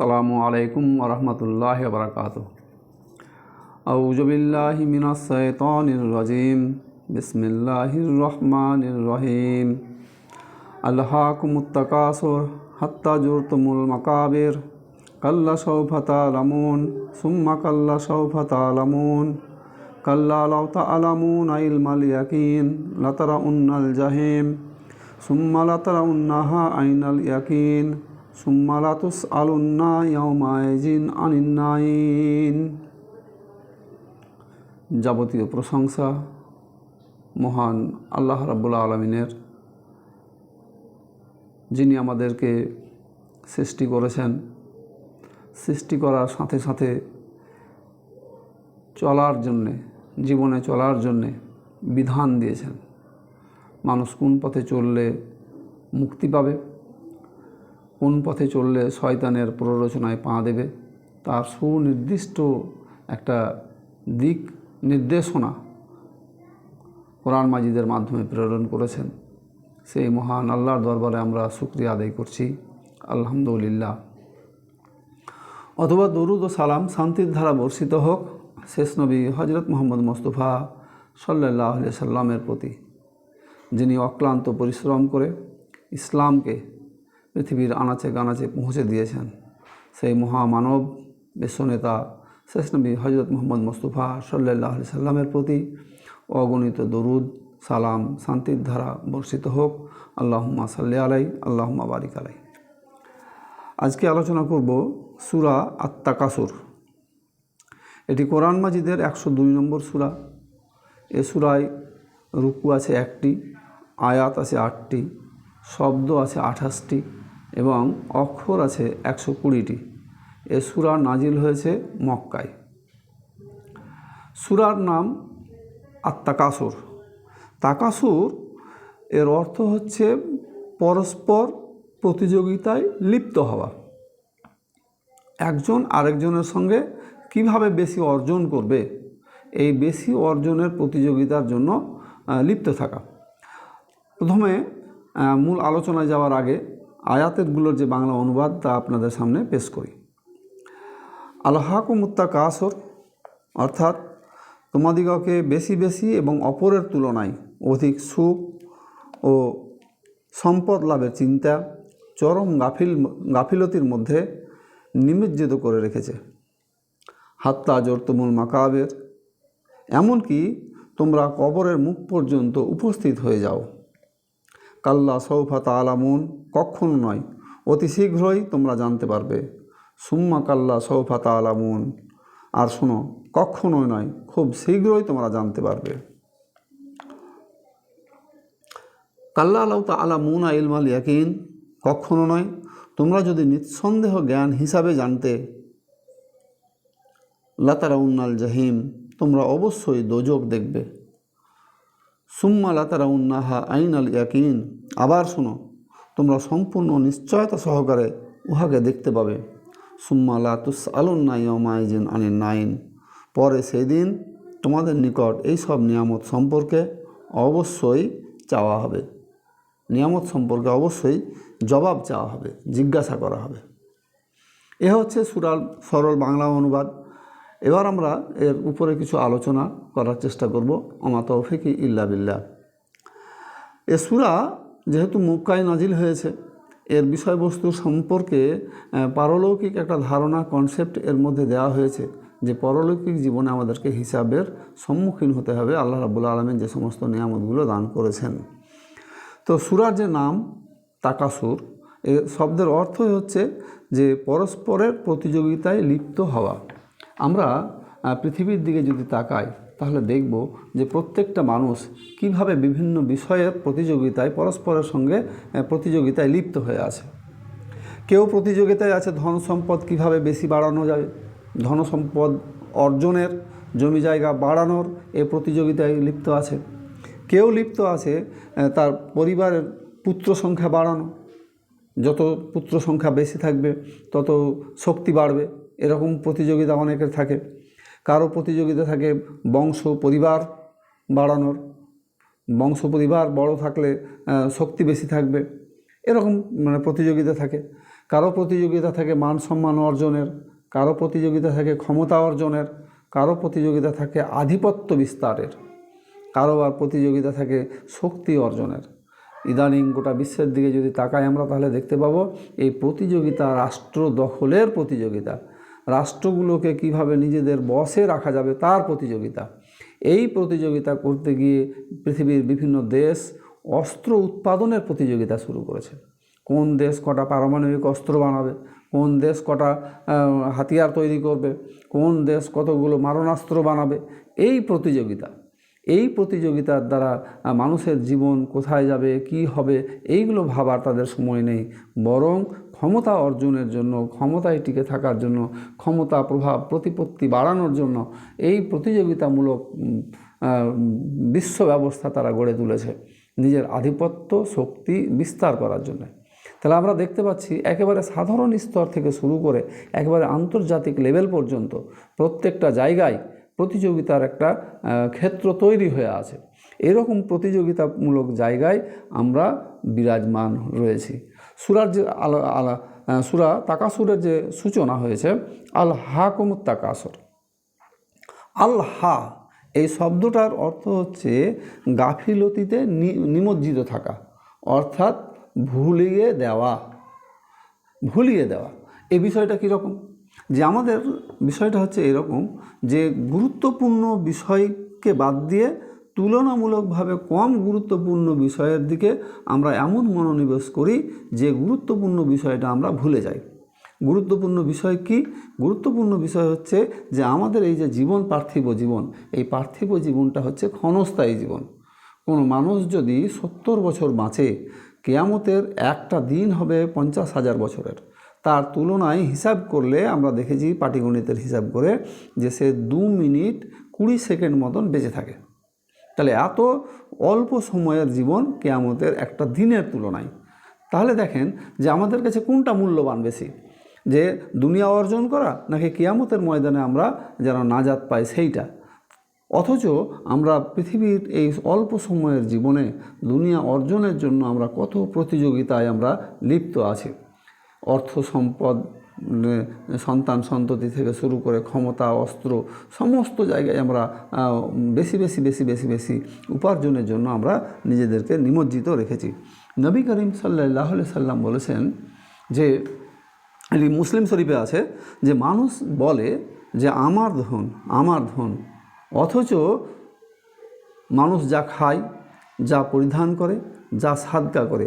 আসসালামু আলাইকুম ওরহমতুল্লাহ বরকাত আউজবিল্লাহি মিনাশাইতানির রাজিম। বিসমিল্লাহির রহমানির রহিম। আল্লাহাকুমুত তাকাসুর হাত্তা জুরতুমুল মাকাবির। কাল্লা সৌফা তালামুন সুম্মা কাল্লা সৌফা তালামুন কাল্লা লাউ তালামুন ইলমাল ইয়াকিন লাতারা উন্নাল জাহিম। সুম্মা লাতারা উন্নাহা আইনাল ইয়াকিন। সুম্মা লাতুস আলুন্না ইয়াউমাইজিন আনিন্নাইন যাবতীয় প্রশংসা মহান আল্লাহ রাব্বুল আলমিনের, যিনি আমাদেরকে সৃষ্টি করেছেন। সৃষ্টি করার সাথে সাথে চলার জন্যে, জীবনে চলার জন্যে বিধান দিয়েছেন। মানুষ কোন পথে চললে মুক্তি পাবে? কোন পথে চললে শয়তানের প্ররোচনায় পা দেবে? তার সুনির্দিষ্ট একটা দিক নির্দেশনা কোরআন মাজিদের মাধ্যমে প্রেরণ করেছেন। সেই মহান আল্লাহর দরবারে আমরা শুক্রিয়া আদায় করছি। আলহামদুলিল্লাহ। অথবা দরুদ ও সালাম শান্তির ধারা বর্ষিত হোক, শেষ নবী হজরত মোহাম্মদ মোস্তফা সাল্লাহ সাল্লামের প্রতি, যিনি অক্লান্ত পরিশ্রম করে ইসলামকে পৃথিবীর আনাচে গানাচে পৌঁছে দিয়েছেন। সেই মহামানব বিশ্বনেতা শেষ নবী হজরত মোহাম্মদ মোস্তফা সাল্লাহ সাল্লামের প্রতি অগণিত দরুদ, সালাম, শান্তির ধারা বর্ষিত হোক। আল্লাহুম্মা সাল্লি আলাই আল্লাহুম্মা বারিক আলাই আজকে আলোচনা করব সুরা আত্মাকাসুর এটি কোরআন মাজিদের একশো দুই নম্বর সুরা। এ সুরায় রুকু আছে একটি, আয়াত আছে আটটি, শব্দ আছে আঠাশটি এবং অক্ষর আছে একশো কুড়িটি। এ সুরা নাজিল হয়েছে মক্কায়। সুরার নাম আত্মাকাসুর তাকাসুর এর অর্থ হচ্ছে পরস্পর প্রতিযোগিতায় লিপ্ত হওয়া। একজন আরেকজনের সঙ্গে কীভাবে বেশি অর্জন করবে? এই বেশি অর্জনের প্রতিযোগিতার জন্য লিপ্ত থাকা। প্রথমে মূল আলোচনায় যাওয়ার আগে আয়াতেরগুলোর যে বাংলা অনুবাদ, তা আপনাদের সামনে পেশ করি। আল্লাহাকুমুত্তা কাসর অর্থাৎ তোমাদিগকে বেশি বেশি এবং অপরের তুলনায় অধিক সুখ ও সম্পদ লাভের চিন্তা চরম গাফিল, গাফিলতির মধ্যে নিমজ্জিত করে রেখেছে। হাত্তা জর্তমুল মাকাবের, এমনকি তোমরা কবরের মুখ পর্যন্ত উপস্থিত হয়ে যাও। কাল্লা সৌফা তালামুন কখনো নয়, অতি শীঘ্রই তোমরা জানতে পারবে। সুম্মা কাল্লা সৌফা তালামুন আর শোনো কখনোই নয়, খুব শীঘ্রই তোমরা জানতে পারবে। কাল্লা আলাউ তালা মুন ইলমাল ইয়াকিন কখনো নয়, তোমরা যদি নিঃসন্দেহ জ্ঞান হিসাবে জানতে লাতারা উন্নাল জাহিম, তোমরা অবশ্যই দোজক দেখবে। সুম্মা লাতারা উন্নাহা আইন আল ইয়াকিন। আবার শোনো, তোমরা সম্পূর্ণ নিশ্চয়তা সহকারে উহাকে দেখতে পাবে। সুম্মা লাতুস আলুন্না ইয়মাইজিন আনিন নাইন। পরে সেদিন তোমাদের নিকট এই সব নিয়ামত সম্পর্কে অবশ্যই চাওয়া হবে। নিয়ামত সম্পর্কে অবশ্যই জবাব চাওয়া হবে, জিজ্ঞাসা করা হবে। এ হচ্ছে সুরাল সরল বাংলা অনুবাদ। এবার আমরা এর উপরে কিছু আলোচনা করার চেষ্টা করব, আমা তৌফিকি ইল্লা বিল্লাহ। এ সুরা যেহেতু মুক্কায় নাজিল হয়েছে, এর বিষয়বস্তু সম্পর্কে পারলৌকিক একটা ধারণা কনসেপ্ট এর মধ্যে দেওয়া হয়েছে যে পরলৌকিক জীবনে আমাদেরকে হিসাবের সম্মুখীন হতে হবে, আল্লাহ রাবুল আলমের যে সমস্ত নিয়ামতগুলো দান করেছেন। তো সুরার যে নাম, তাকাসুর, এ শব্দের অর্থই হচ্ছে যে পরস্পরের প্রতিযোগিতায় লিপ্ত হওয়া। আমরা পৃথিবীর দিকে যদি তাকাই, তাহলে দেখব যে প্রত্যেকটা মানুষ কীভাবে বিভিন্ন বিষয়ের প্রতিযোগিতায়, পরস্পরের সঙ্গে প্রতিযোগিতায় লিপ্ত হয়ে আছে। কেউ প্রতিযোগিতায় আছে ধন সম্পদ কীভাবে বেশি বাড়ানো যায়, ধন সম্পদ অর্জনের, জমি জায়গা বাড়ানোর এ প্রতিযোগিতায় লিপ্ত আছে। কেউ লিপ্ত আছে তার পরিবারের পুত্র সংখ্যা বাড়ানো, যত পুত্র সংখ্যা বেশি থাকবে, তত শক্তি বাড়বে। এরকম প্রতিযোগিতা অনেকের থাকে। কারও প্রতিযোগিতা থাকে বংশ, পরিবার বাড়ানোর। বংশ, পরিবার বড় থাকলে শক্তি বেশি থাকবে। এরকম মানে প্রতিযোগিতা থাকে। কারও প্রতিযোগিতা থাকে মান সম্মান অর্জনের। কারও প্রতিযোগিতা থাকে ক্ষমতা অর্জনের। কারও প্রতিযোগিতা থাকে আধিপত্য বিস্তারের। কারও আর প্রতিযোগিতা থাকে শক্তি অর্জনের। ইদানিং গোটা বিশ্বের দিকে যদি তাকাই আমরা তাহলে দেখতে পাবো, এই প্রতিযোগিতা রাষ্ট্র দখলের প্রতিযোগিতা। রাষ্ট্রগুলোকে কীভাবে নিজেদের বসে রাখা যাবে তার প্রতিযোগিতা। এই প্রতিযোগিতা করতে গিয়ে পৃথিবীর বিভিন্ন দেশ অস্ত্র উৎপাদনের প্রতিযোগিতা শুরু করেছে। কোন দেশ কটা পারমাণবিক অস্ত্র বানাবে, কোন দেশ কটা হাতিয়ার তৈরি করবে, কোন দেশ কতগুলো মারণাস্ত্র বানাবে, এই প্রতিযোগিতা এই প্রতিযোগিতার দ্বারা মানুষের জীবন কোথায় যাবে, কি হবে, এইগুলো ভাবার তাদের সময় নেই। বরং ক্ষমতা অর্জনের জন্য, ক্ষমতায় টিকে থাকার জন্য, ক্ষমতা প্রভাব, প্রতিপত্তি বাড়ানোর জন্য এই প্রতিযোগিতামূলক বিশ্ব ব্যবস্থা তারা গড়ে তুলেছে নিজের আধিপত্য, শক্তি বিস্তার করার জন্য। তাহলে আমরা দেখতে পাচ্ছি একেবারে সাধারণ স্তর থেকে শুরু করে, একেবারে আন্তর্জাতিক লেভেল পর্যন্ত প্রত্যেকটা জায়গায় প্রতিযোগিতার একটা ক্ষেত্র তৈরি হয়ে আছে। এরকম প্রতিযোগিতামূলক জায়গায় আমরা বিরাজমান রয়েছি। সুরার যে আলা আলা সুরা তাকাসুরের যে সূচনা হয়েছে, আল হাকুমুত তাকাসুর। আল হা, এই শব্দটার অর্থ হচ্ছে গাফিলতিতে নিমজ্জিত থাকা, অর্থাৎ ভুলিয়ে দেওয়া ভুলিয়ে দেওয়া। এই বিষয়টা কীরকম? যে আমাদের বিষয়টা হচ্ছে এরকম যে গুরুত্বপূর্ণ বিষয়কে বাদ দিয়ে তুলনামূলকভাবে কম গুরুত্বপূর্ণ বিষয়ের দিকে আমরা এমন মনোনিবেশ করি যে গুরুত্বপূর্ণ বিষয়টা আমরা ভুলে যাই। গুরুত্বপূর্ণ বিষয় কি? গুরুত্বপূর্ণ বিষয় হচ্ছে যে আমাদের এই যে জীবন, পার্থিব জীবন, এই পার্থিব জীবনটা হচ্ছে ক্ষণস্থায়ী জীবন। কোনো মানুষ যদি সত্তর বছর বাঁচে, কেয়ামতের একটা দিন হবে পঞ্চাশ হাজার বছরের। তার তুলনায় হিসাব করলে আমরা দেখেছি পাটিগণিতের হিসাব করে যে সে দু মিনিট কুড়ি সেকেন্ড মতন বেঁচে থাকে। তাহলে এত অল্প সময়ের জীবন কেয়ামতের একটা দিনের তুলনায়। তাহলে দেখেন যে আমাদের কাছে কোনটা মূল্যবান বেশি? যে দুনিয়া অর্জন করা নাকি কেয়ামতের ময়দানে আমরা যেন নাজাত পাই সেইটা? অথচ আমরা পৃথিবীর এই অল্প সময়ের জীবনে দুনিয়া অর্জনের জন্য আমরা কত প্রতিযোগিতায় আমরা লিপ্ত আছি। অর্থ সম্পদ সন্তান সন্ততি থেকে শুরু করে ক্ষমতা, অস্ত্র, সমস্ত জায়গায় আমরা বেশি বেশি বেশি বেশি বেশি উপার্জনের জন্য আমরা নিজেদেরকে নিমজ্জিত রেখেছি। নবী করিম সাল্লাহ সাল্লাম বলেছেন যে মুসলিম শরীফে আছে যে, মানুষ বলে যে, আমার ধন আমার ধন, অথচ মানুষ যা খায়, যা পরিধান করে, যা সাদকা করে,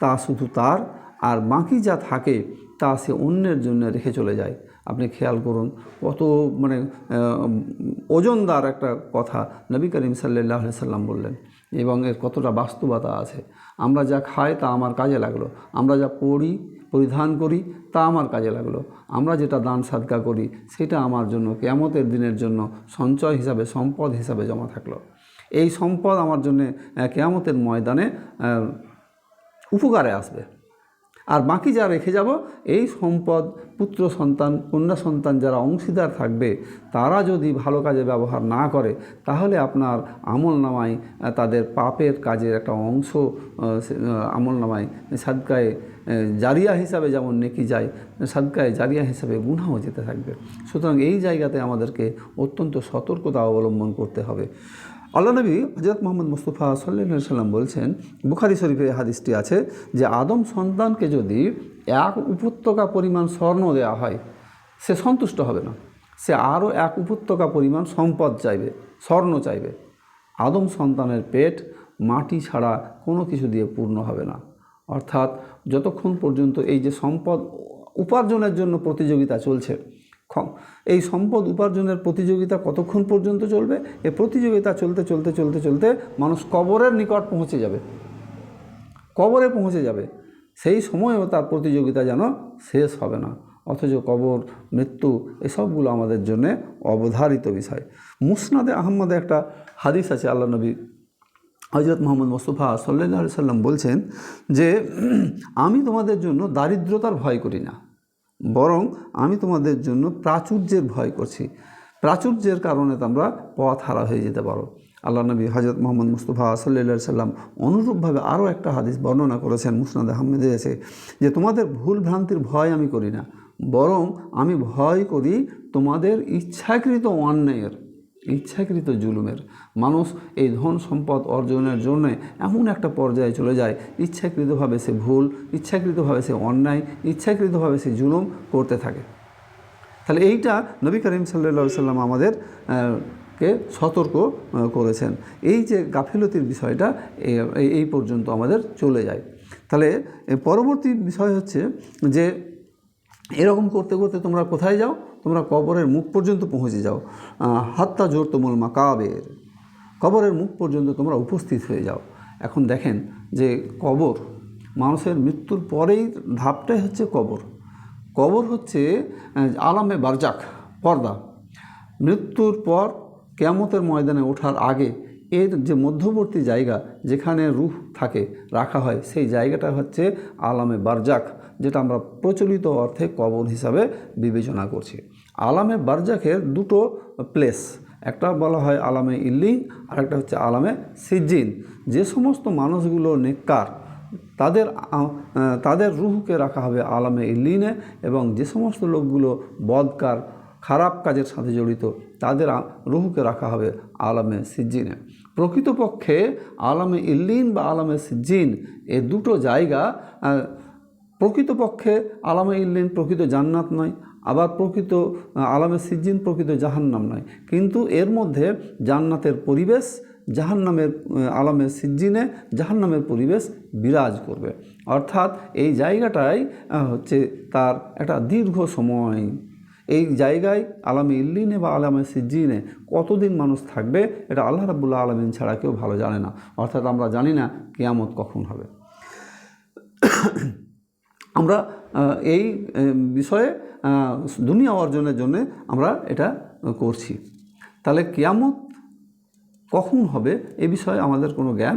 তা শুধু তার আর বাকি যা থাকে তা সে অন্যের জন্য রেখে চলে যায়। আপনি খেয়াল করুন, কত মানে ওজনদার একটা কথা নবী করিম সাল্লাহ সাল্লাম বললেন, এবং এর কতটা বাস্তবতা আছে। আমরা যা খাই তা আমার কাজে লাগল, আমরা যা পড়ি পরিধান করি তা আমার কাজে লাগল, আমরা যেটা দান সাদকা করি সেটা আমার জন্য, কেয়ামতের দিনের জন্য সঞ্চয় হিসাবে, সম্পদ হিসাবে জমা থাকল। এই সম্পদ আমার জন্যে কেয়ামতের ময়দানে উপকারে আসবে। আর বাকি যা রেখে যাব, এই সম্পদ, পুত্র সন্তান, কন্যা সন্তান যারা অংশীদার থাকবে, তারা যদি ভালো কাজে ব্যবহার না করে, তাহলে আপনার আমল নামায় তাদের পাপের কাজের একটা অংশ আমল নামায়। সাদকায় জারিয়া হিসাবে যেমন নেকি যায়, সাদকায় জারিয়া হিসাবে গুনাও যেতে থাকবে। সুতরাং এই জায়গাতে আমাদেরকে অত্যন্ত সতর্কতা অবলম্বন করতে হবে। আল্লাহ নবী হজরত মোহাম্মদ মুস্তফা সাল্লা সাল্লাম বলছেন, বুখারি শরীফে হাদিসটি আছে যে আদম সন্তানকে যদি এক উপত্যকা পরিমাণ স্বর্ণ দেওয়া হয়, সে সন্তুষ্ট হবে না। সে আরও এক উপত্যকা পরিমাণ সম্পদ চাইবে, স্বর্ণ চাইবে। আদম সন্তানের পেট মাটি ছাড়া কোনো কিছু দিয়ে পূর্ণ হবে না। অর্থাৎ যতক্ষণ পর্যন্ত এই যে সম্পদ উপার্জনের জন্য প্রতিযোগিতা চলছে খ- এই সম্পদ উপার্জনের প্রতিযোগিতা কতক্ষণ পর্যন্ত চলবে? এ প্রতিযোগিতা চলতে চলতে চলতে চলতে মানুষ কবরের নিকট পৌঁছে যাবে। কবরে পৌঁছে যাবে। সেই সময়েও তার প্রতিযোগিতা যেন শেষ হবে না। অথচ কবর, মৃত্যু এসবগুলো আমাদের জন্য অবধারিত বিষয়। মুসনাদে আহম্মদে একটা হাদিস আছে, আল্লাহ নবী হজরত মোহাম্মদ মোস্তফা সাল্লাহ সাল্লাম বলছেন যে, আমি তোমাদের জন্য দারিদ্রতার ভয় করি না। বরং আমি তোমাদের জন্য প্রাচুর্যের ভয় করছি। প্রাচুর্যের কারণে তোমরা পথ হারা হয়ে যেতে পারো। আল্লাহ নবী হজরত মোহাম্মদ মুস্তফা সাল্লা সাল্লাম অনুরূপভাবে আরও একটা হাদিস বর্ণনা করেছেন মুসনাদ আহমেদে এসে যে, তোমাদের ভুল ভ্রান্তির ভয় আমি করি না, বরং আমি ভয় করি তোমাদের ইচ্ছাকৃত অন্যায়ের। ইচ্ছাকৃত জুলুমের। মানুষ এই ধন সম্পদ অর্জনের জন্য এমন একটা পর্যায়ে চলে যায়, ইচ্ছাকৃতভাবে সে ভুল, ইচ্ছাকৃতভাবে সে অন্যায়, ইচ্ছাকৃতভাবে সে জুলুম করতে থাকে। তাহলে এইটা নবী করিম সাল্লা সাল্লাম আমাদের কে সতর্ক করেছেন। এই যে গাফিলতির বিষয়টা এই- পর্যন্ত আমাদের চলে যায়। তাহলে পরবর্তী বিষয় হচ্ছে যে, এরকম করতে করতে তোমরা কোথায় যাও? তোমরা কবরের মুখ পর্যন্ত পৌঁছে যাও। হাত্তা জোর তোমল মাকাবের। কবরের মুখ পর্যন্ত তোমরা উপস্থিত হয়ে যাও। এখন দেখেন যে কবর, মানুষের মৃত্যুর পরেই ধাপটাই হচ্ছে কবর। কবর হচ্ছে আলামে বারজাক, পর্দা। মৃত্যুর পর কেয়ামতের ময়দানে ওঠার আগে এর যে মধ্যবর্তী জায়গা যেখানে রুহ থাকে, রাখা হয়, সেই জায়গাটা হচ্ছে আলামে বারজাক। যেটা আমরা প্রচলিত অর্থে কবর হিসাবে বিবেচনা করছি। আলামে বারজাকের দুটো প্লেস একটা বলা হয় আলামে ইল্লিন আর একটা হচ্ছে আলামে সিজ্জিন। যে সমস্ত মানুষগুলো নেককার, তাদের তাদের রুহকে রাখা হবে আলামে ইল্লিনে এবং যে সমস্ত লোকগুলো বদকার, খারাপ কাজের সাথে জড়িত, তাদের রুহকে রাখা হবে আলামে সিজ্জিনে। প্রকৃতপক্ষে আলামে ইল্লিন বা আলামে সিজ্জিন এ দুটো জায়গা প্রকৃতপক্ষে আলামে ইল্লিন প্রকৃত জান্নাত নয়, আবার প্রকৃত আলামে সিজ্জিন প্রকৃত জাহান্নাম নয়। কিন্তু এর মধ্যে জান্নাতের পরিবেশ, জাহান্নামের আলামে সিজ্জিনে জাহান্নামের পরিবেশ বিরাজ করবে। অর্থাৎ এই জায়গাটাই হচ্ছে তার একটা দীর্ঘ সময়। এই জায়গায় আলামে ইল্লিনে বা আলামে সিজ্জিনে কতদিন মানুষ থাকবে, এটা আল্লাহ রাবুল্লাহ আলমিন ছাড়া কেউ ভালো জানে না। অর্থাৎ আমরা জানি না কেয়ামত কখন হবে। আমরা এই বিষয়ে দুনিয়া অর্জনের জন্য আমরা এটা করছি। তাহলে কেয়ামত কখন হবে এ বিষয়ে আমাদের কোনো জ্ঞান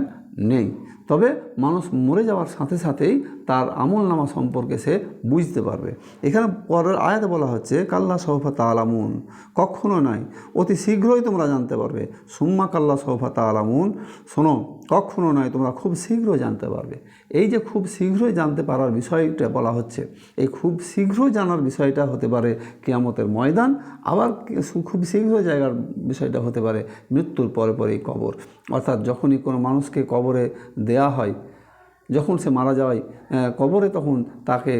নেই। তবে মানুষ মরে যাওয়ার সাথে সাথেই তার আমল নামা সম্পর্কে সে বুঝতে পারবে। এখানে পরের আয়াতে বলা হচ্ছে, কাল্লা সৌফা তালামুন কখনো নয়, অতি শীঘ্রই তোমরা জানতে পারবে। সুম্মা কাল্লা সৌফা তালামুন শোনো, কখনো নয়, তোমরা খুব শীঘ্র জানতে পারবে। এই যে খুব শীঘ্রই জানতে পারার বিষয়টা বলা হচ্ছে, এই খুব শীঘ্রই জানার বিষয়টা হতে পারে কেয়ামতের ময়দান, আবার খুব শীঘ্র জায়গার বিষয়টা হতে পারে মৃত্যুর পরে পরেই কবর। অর্থাৎ যখনই কোনো মানুষকে কবরে দেয়া হয় যখন সে মারা যায় কবরে তখন তাকে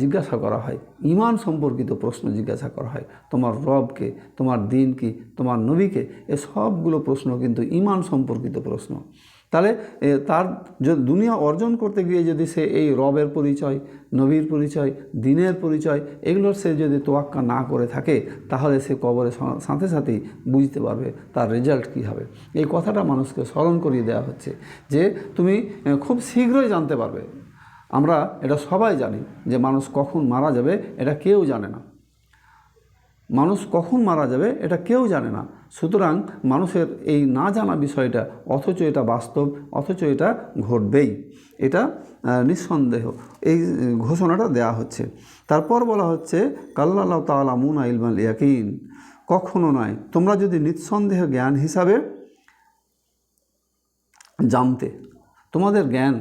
জিজ্ঞাসা করা হয়। ইমান সম্পর্কিত প্রশ্ন জিজ্ঞাসা করা হয়। তোমার রবকে, তোমার দিন কি তোমার নবীকে, এ সবগুলো প্রশ্ন কিন্তু ইমান সম্পর্কিত প্রশ্ন। তাহলে তার দুনিয়া অর্জন করতে গিয়ে যদি সে এই রবের পরিচয়, নবীর পরিচয়, দিনের পরিচয়, এগুলোর সে যদি তোয়াক্কা না করে থাকে, তাহলে সে কবরে সাথে সাথেই বুঝতে পারবে তার রেজাল্ট কী হবে। এই কথাটা মানুষকে স্মরণ করিয়ে দেওয়া হচ্ছে যে, তুমি খুব শীঘ্রই জানতে পারবে। আমরা এটা সবাই জানি যে মানুষ কখন মারা যাবে, এটা কেউ জানে না। মানুষ কখন মারা যাবে এটা কেউ জানে না। সুতরাং মানুষের এই না জানা বিষয়টা, অথচ এটা বাস্তব, অথচ এটা ঘটবেই। এটা নিঃসন্দেহ। এই ঘোষণাটা দেয়া হচ্ছে। তারপর বলা হচ্ছে কাল্লাহ তালা মুন ইলমাল ইয়াকিন। কখনো নয়, তোমরা যদি নিঃসন্দেহ জ্ঞান হিসাবে জানতে, তোমাদের জ্ঞান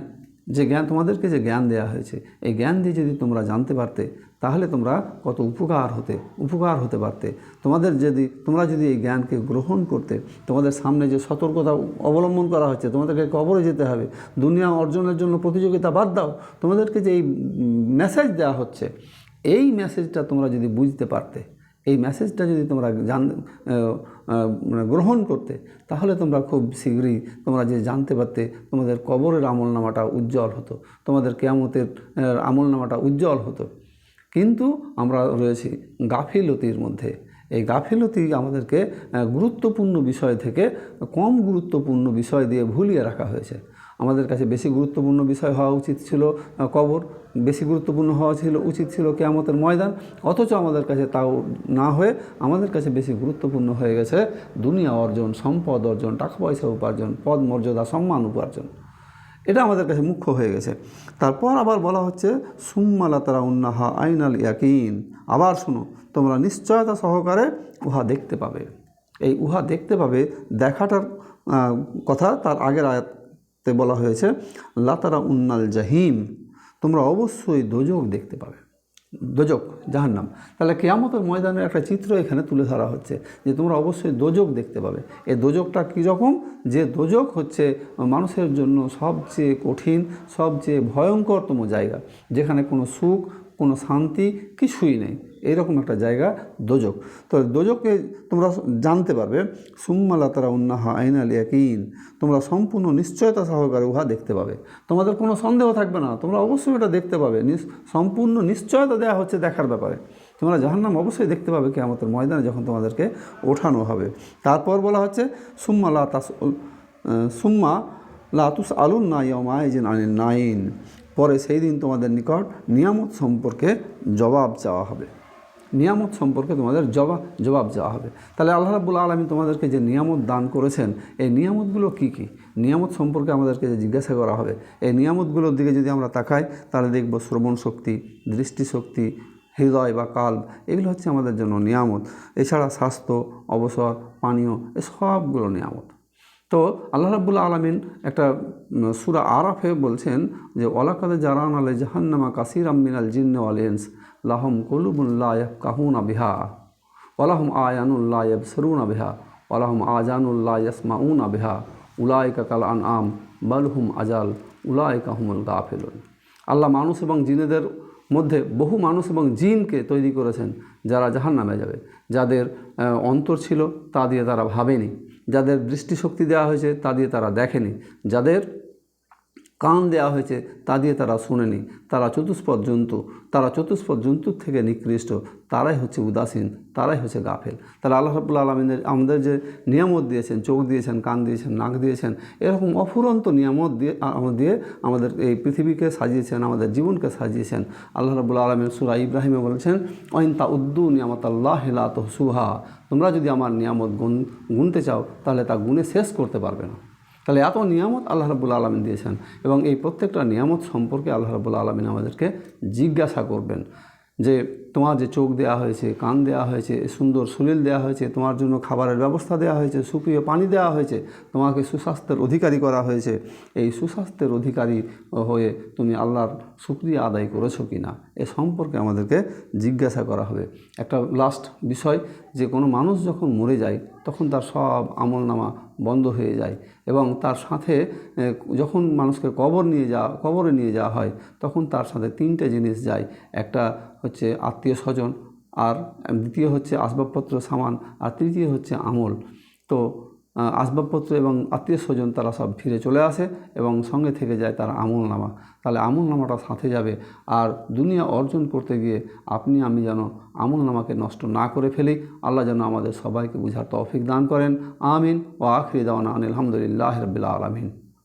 যে জ্ঞান তোমাদেরকে যে জ্ঞান দেওয়া হয়েছে, এই জ্ঞান দিয়ে যদি তোমরা জানতে পারতে, তাহলে তোমরা কত উপকার হতে উপকার হতে পারতে। তোমাদের যদি, তোমরা যদি এই জ্ঞানকে গ্রহণ করতে, তোমাদের সামনে যে সতর্কতা অবলম্বন করা হচ্ছে, তোমাদেরকে কবরে যেতে হবে, দুনিয়া অর্জনের জন্য প্রতিযোগিতা বাদ দাও, তোমাদেরকে যে এই মেসেজ দেওয়া হচ্ছে, এই মেসেজটা তোমরা যদি বুঝতে পারতে, এই মেসেজটা যদি তোমরা জান গ্রহণ করতে, তাহলে তোমরা খুব শীঘ্রই তোমরা যে জানতে পারতে তোমাদের কবরের আমল নামাটা উজ্জ্বল হতো, তোমাদের কেয়ামতের আমল নামাটা উজ্জ্বল হতো। কিন্তু আমরা রয়েছি গাফিলতির মধ্যে। এই গাফিলতি আমাদেরকে গুরুত্বপূর্ণ বিষয় থেকে কম গুরুত্বপূর্ণ বিষয় দিয়ে ভুলিয়ে রাখা হয়েছে। আমাদের কাছে বেশি গুরুত্বপূর্ণ বিষয় হওয়া উচিত ছিল কবর। বেশি গুরুত্বপূর্ণ হওয়া ছিল, উচিত ছিল কেয়ামতের ময়দান। অথচ আমাদের কাছে তাও না হয়ে আমাদের কাছে বেশি গুরুত্বপূর্ণ হয়ে গেছে দুনিয়া অর্জন, সম্পদ অর্জন, টাকা পয়সা উপার্জন, পদ মর্যাদা, সম্মান উপার্জন। এটা আমাদের কাছে মুখ্য হয়ে গেছে। তারপর আবার বলা হচ্ছে সুম্মালা তারা উন্নাহা আইনাল ইয়াকিন। আবার শুনো, তোমরা নিশ্চয়তা সহকারে উহা দেখতে পাবে। এই উহা দেখতে পাবে, দেখাটার কথা তার আগের আয়াতে বলা হয়েছে লাতারা উন্নাল জাহিম। তোমরা অবশ্যই দোজক দেখতে পাবে। দোজক নাম তাহলে কেয়ামতের ময়দানের একটা চিত্র এখানে তুলে ধরা হচ্ছে যে তোমরা অবশ্যই দোজক দেখতে পাবে। এই দোজকটা কীরকম? যে দোজক হচ্ছে মানুষের জন্য সবচেয়ে কঠিন, সবচেয়ে ভয়ঙ্করতম জায়গা, যেখানে কোনো সুখ, কোনো শান্তি কিছুই নেই। এইরকম একটা জায়গা, দোজক। তো দোজকে তোমরা জানতে পারবে সুম্মালা তারা উন্নাহা আইন আল ইয়াকিন। তোমরা সম্পূর্ণ নিশ্চয়তা সহকারে উহা দেখতে পাবে। তোমাদের কোনো সন্দেহ থাকবে না, তোমরা অবশ্যই এটা দেখতে পাবে। সম্পূর্ণ নিশ্চয়তা দেওয়া হচ্ছে দেখার ব্যাপারে। তোমরা জাহান্নাম অবশ্যই দেখতে পাবে কি আমাদের ময়দানে যখন তোমাদেরকে ওঠানো হবে। তারপর বলা হচ্ছে, সুম্মা লা তাস সুম্মা লাতুস আলুন ইয়মাইজিন আনিন নাইন। পরে সেই দিন তোমাদের নিকট নিয়ামত সম্পর্কে জবাব চাওয়া হবে। নিয়ামত সম্পর্কে তোমাদের জবাব জবাব দেওয়া হবে। তাহলে আল্লাহ রাবুল আলমী তোমাদেরকে যে নিয়ামত দান করেছেন, এই নিয়ামতগুলো কি কি? নিয়ামত সম্পর্কে আমাদেরকে যে জিজ্ঞাসা করা হবে, এই নিয়ামতগুলোর দিকে যদি আমরা তাকাই, তাহলে দেখব শ্রবণ শক্তি দৃষ্টিশক্তি হৃদয় বা কাল এগুলো হচ্ছে আমাদের জন্য নিয়ামত। এছাড়া স্বাস্থ্য, অবসর, পানীয়, এ সবগুলো নিয়ামত। তো আল্লাহ রাবুল্লা আলমিন একটা সুরা আরাফে বলছেন যে ওলাকাদে জারান আলে জাহান্নামা কাসির আমিনাল জিন্ন আলেন্স লাহম কলুবুল্লাহ কাহুনা বিহা ওলাহম আয়ানুল্লাহ সরুনা বিহা ওলাহম আজানুল্লাহ ইয়াসমাউনা বিহা উলাইকা কাল আন আম বালহুম আজাল উলাইকা হুমুল গাফেলুন। আল্লাহ মানুষ এবং জিনেদের মধ্যে বহু মানুষ এবং জিনকে তৈরি করেছেন যারা জাহান নামে যাবে। যাদের অন্তর ছিল তা দিয়ে তারা ভাবেনি। যাদের দৃষ্টিশক্তি দেওয়া হয়েছে তা দিয়ে তারা দেখেনি। যাদের কান দেওয়া হয়েছে তা দিয়ে তারা শুনেনি। তারা চতুষ্পদ জন্তু। তারা চতুষ্পদ জন্তুর থেকে নিকৃষ্ট। তারাই হচ্ছে উদাসীন। তারাই হচ্ছে গাফেল। তাহলে আল্লাহ রাবুল্লা আলমিনের আমাদের যে নিয়ামত দিয়েছেন, চোখ দিয়েছেন, কান দিয়েছেন, নাক দিয়েছেন, এরকম অফুরন্ত নিয়ামত দিয়ে দিয়ে আমাদের এই পৃথিবীকে সাজিয়েছেন, আমাদের জীবনকে সাজিয়েছেন। আল্লাহ রাবুল্লা আলমিন সুরা ইব্রাহিমে বলেছেন অইন উদ্দু নিয়ামত আল্লাহ হেলা সুহা তোমরা যদি আমার নিয়ামত গুন, গুনতে চাও, তাহলে তা গুনে শেষ করতে পারবে না। তাহলে এত নিয়ামত আল্লাহ রাবুল আলমিন দিয়েছেন এবং এই প্রত্যেকটা নিয়ামত সম্পর্কে আল্লাহ রাবুল আলমিন আমাদেরকে জিজ্ঞাসা করবেন যে তোমার যে চোখ দেওয়া হয়েছে, কান দেওয়া হয়েছে সুন্দর শরীর দেওয়া হয়েছে, তোমার জন্য খাবারের ব্যবস্থা দেওয়া হয়েছে, সুপ্রিয় পানি দেওয়া হয়েছে, তোমাকে সুস্বাস্থ্যের অধিকারী করা হয়েছে। এই সুস্বাস্থ্যের অধিকারী হয়ে তুমি আল্লাহর সুক্রিয়া আদায় করেছ কি না এ সম্পর্কে আমাদেরকে জিজ্ঞাসা করা হবে। একটা লাস্ট বিষয়, যে কোনো মানুষ যখন মরে যায়, তখন তার সব আমলনামা বন্ধ হয়ে যায় এবং তার সাথে যখন মানুষকে কবর নিয়ে যাওয়া, কবরে নিয়ে যাওয়া হয়, তখন তার সাথে তিনটে জিনিস যায়। একটা হচ্ছে আত্মীয় স্বজন, আর দ্বিতীয় হচ্ছে আসবাবপত্র, সামান, আর তৃতীয় হচ্ছে আমল। তো আসবাবপত্র এবং আত্মীয় স্বজন তারা সব ফিরে চলে আসে এবং সঙ্গে থেকে যায় তার আমল নামা তাহলে আমল নামাটা সাথে যাবে। আর দুনিয়া অর্জন করতে গিয়ে আপনি, আমি যেন আমল নামাকে নষ্ট না করে ফেলি, আল্লাহ যেন আমাদের সবাইকে বুঝার তৌফিক দান করেন। আমিন। ও আখরি দাওয়ানা আনিল আলহামদুলিল্লাহ রবিল্লা আলমিন।